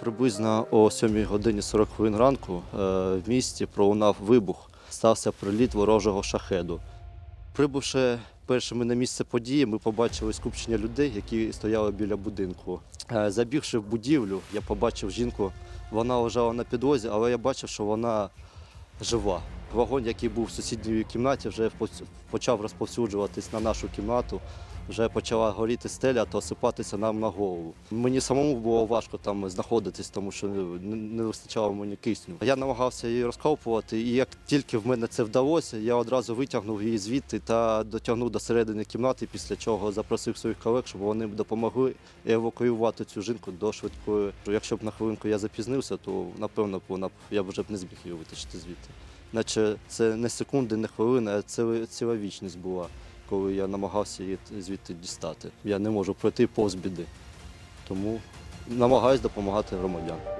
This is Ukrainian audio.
Приблизно о 7 годині 40 хвилин ранку е, в місті пролунав вибух. Стався приліт ворожого шахеду. Прибувши першими на місце події, ми побачили скупчення людей, які стояли біля будинку. Е, Забігши в будівлю, я побачив жінку. Вона лежала на підлозі, але я бачив, що вона жива. Вогонь, який був в сусідній кімнаті, вже почав розповсюджуватись на нашу кімнату. Вже почала горіти стеля та осипатися нам на голову. Мені самому було важко там знаходитись, тому що не, вистачало мені кисню. Я намагався її розкопувати, і як тільки в мене це вдалося, я одразу витягнув її звідти та дотягнув до середини кімнати, після чого запросив своїх колег, щоб вони допомогли евакуювати цю жінку до швидкої. Якщо б на хвилинку я запізнився, то напевно вона я вже б не зміг її витащити звідти. Наче це не секунди, не хвилини, а ціла, ціла вічність була, коли я намагався її звідти дістати. Я не можу пройти повз біди. Тому намагаюсь допомагати громадянам.